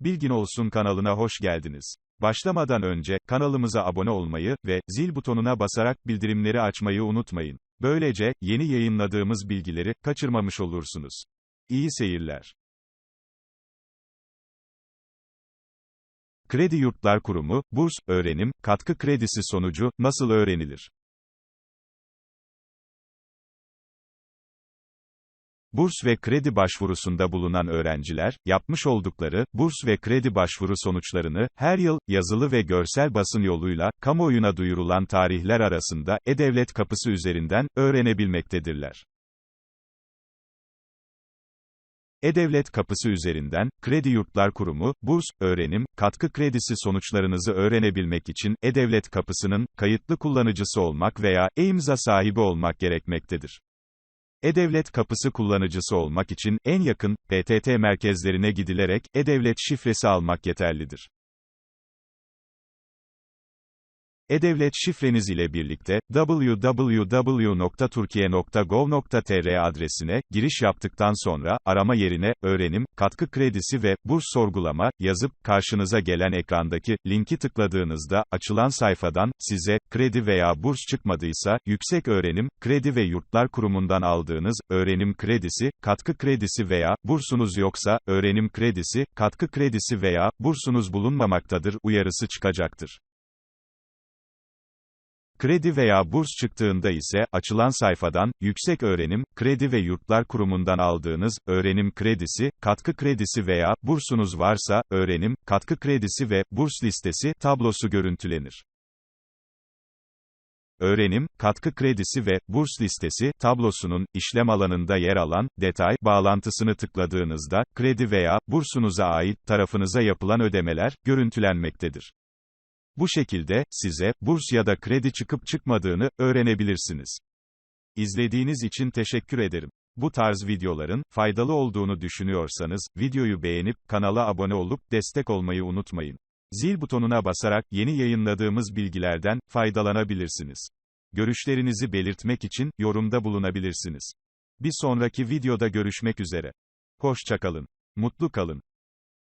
Bilgin Olsun kanalına hoş geldiniz. Başlamadan önce, kanalımıza abone olmayı ve zil butonuna basarak bildirimleri açmayı unutmayın. Böylece, yeni yayınladığımız bilgileri kaçırmamış olursunuz. İyi seyirler. Kredi Yurtlar Kurumu, burs, öğrenim, katkı kredisi sonucu, nasıl öğrenilir? Burs ve kredi başvurusunda bulunan öğrenciler, yapmış oldukları, burs ve kredi başvuru sonuçlarını, her yıl, yazılı ve görsel basın yoluyla, kamuoyuna duyurulan tarihler arasında, E-Devlet kapısı üzerinden, öğrenebilmektedirler. E-Devlet kapısı üzerinden, Kredi Yurtlar Kurumu, burs, öğrenim, katkı kredisi sonuçlarınızı öğrenebilmek için, E-Devlet kapısının, kayıtlı kullanıcısı olmak veya, e-imza sahibi olmak gerekmektedir. E-Devlet kapısı kullanıcısı olmak için, en yakın, PTT merkezlerine gidilerek, E-Devlet şifresi almak yeterlidir. E-Devlet şifreniz ile birlikte, www.turkiye.gov.tr adresine, giriş yaptıktan sonra, arama yerine, öğrenim, katkı kredisi ve, burs sorgulama, yazıp, karşınıza gelen ekrandaki, linki tıkladığınızda, açılan sayfadan, size, kredi veya burs çıkmadıysa, Yüksek Öğrenim, Kredi ve Yurtlar Kurumu'ndan aldığınız, öğrenim kredisi, katkı kredisi veya, bursunuz yoksa, öğrenim kredisi, katkı kredisi veya, bursunuz bulunmamaktadır, uyarısı çıkacaktır. Kredi veya burs çıktığında ise, açılan sayfadan, Yüksek Öğrenim, Kredi ve Yurtlar Kurumu'ndan aldığınız, öğrenim kredisi, katkı kredisi veya, bursunuz varsa, öğrenim, katkı kredisi ve, burs listesi, tablosu görüntülenir. Öğrenim, katkı kredisi ve, burs listesi, tablosunun, işlem alanında yer alan, detay, bağlantısını tıkladığınızda, kredi veya, bursunuza ait, tarafınıza yapılan ödemeler, görüntülenmektedir. Bu şekilde, size, burs ya da kredi çıkıp çıkmadığını, öğrenebilirsiniz. İzlediğiniz için teşekkür ederim. Bu tarz videoların, faydalı olduğunu düşünüyorsanız, videoyu beğenip, kanala abone olup, destek olmayı unutmayın. Zil butonuna basarak, yeni yayınladığımız bilgilerden, faydalanabilirsiniz. Görüşlerinizi belirtmek için, yorumda bulunabilirsiniz. Bir sonraki videoda görüşmek üzere. Hoşçakalın. Mutlu kalın.